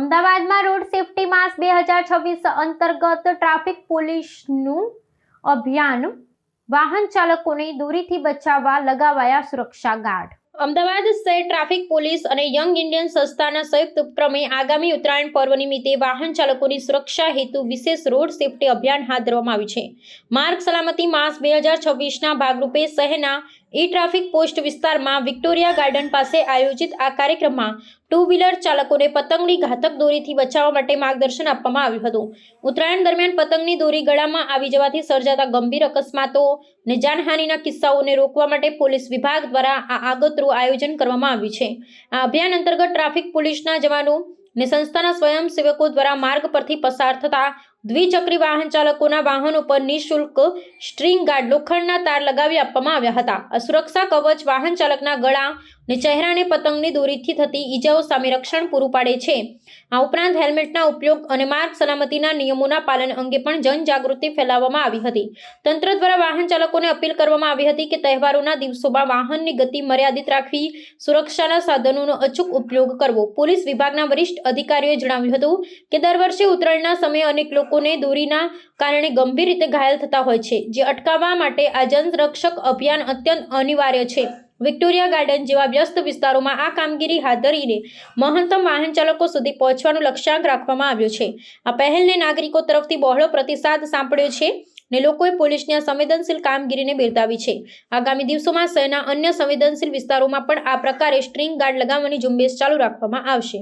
અમદાવાદમાં road safety માસ બે હજાર છવ્વીસ અંતર્ગત ટ્રાફિક પોલીસનું અભિયાન. વાહન ચાલકોને દોરીથી બચાવવા લગાવાયા સુરક્ષા ગાર્ડ. અમદાવાદ શહેર ટ્રાફિક પોલીસ અને યંગ ઇન્ડિયન સંસ્થાના સંયુક્ત ઉપક્રમે આગામી ઉત્તરાયણ પર્વ નિમિત્તે વાહન ચાલકોની સુરક્ષા હેતુ વિશેષ રોડ સેફટી અભિયાન હાથ ધરવામાં આવ્યું છે. માર્ગ સલામતી માસ બે હજાર છવ્વીસના ભાગરૂપે શહેરના ઈ ટ્રાફિક પોસ્ટ વિસ્તારમાં વિક્ટોરિયા ગાર્ડન પાસે આયોજિત આ કાર્યક્રમમાં ટુ વ્હીલર ચાલકોને પતંગની ઘાતક દોરીથી બચાવવા માટે માર્ગદર્શન આપવામાં આવ્યું હતું. ઉત્તરાયણ દરમિયાન પતંગની દોરી ગળામાં આવી જવાથી સર્જાતા ગંભીર અકસ્માતો અને જાનહાનિના કિસ્સાઓને રોકવા માટે પોલીસ વિભાગ દ્વારા આ આગોતરું આયોજન કરવામાં આવ્યું છે. આ અભિયાન અંતર્ગત ટ્રાફિક પોલીસના જવાનો ને સંસ્થાના સ્વયંસેવકો દ્વારા માર્ગ પરથી પસાર થતા દ્વિચક્રી વાહન ચાલકોના વાહન ઉપર નિઃશુલ્ક સ્ટ્રિંગ ગાર્ડ લોખંડના તાર લગાવી આપવામાં આવ્યા હતા. અસુરક્ષા સુરક્ષા કવચ વાહન ચાલકના ગળા અને ચહેરાને પતંગની દોરીથી થતી ઈજાઓ સામે રક્ષણ પૂરું પાડે છે. આ ઉપરાંત હેલ્મેટના ઉપયોગ અને માર્ગ સલામતીના નિયમોના પાલન અંગે પણ જનજાગૃતિ ફેલાવવામાં આવી હતી. તંત્ર દ્વારા વાહન ચાલકોને અપીલ કરવામાં આવી હતી કે તહેવારોના દિવસોમાં વાહનની ગતિ મર્યાદિત રાખવી, સુરક્ષાના સાધનોનો અચૂક ઉપયોગ કરવો. પોલીસ વિભાગના વરિષ્ઠ અધિકારીઓએ જણાવ્યું હતું કે દર વર્ષે ઉત્તરાયણના સમયે અનેક લોકોને દોરીના કારણે ગંભીર રીતે ઘાયલ થતા હોય છે, જે અટકાવવા માટે આ જનરક્ષક અભિયાન અત્યંત અનિવાર્ય છે. વિક્ટોરિયા ગાર્ડન જેવા વ્યસ્ત વિસ્તારોમાં આ કામગીરી હાથ ધરીને મહત્તમ વાહન ચાલકો સુધી પહોંચવાનો લક્ષ્યાંક રાખવામાં આવ્યો છે. આ પહેલને નાગરિકો તરફથી બહોળો પ્રતિસાદ સાંપડ્યો છે ને લોકોએ પોલીસની આ સંવેદનશીલ કામગીરીને બિરદાવી છે. આગામી દિવસોમાં શહેરના અન્ય સંવેદનશીલ વિસ્તારોમાં પણ આ પ્રકારે સ્ટ્રીંગ ગાર્ડ લગાવવાની ઝુંબેશ ચાલુ રાખવામાં આવશે.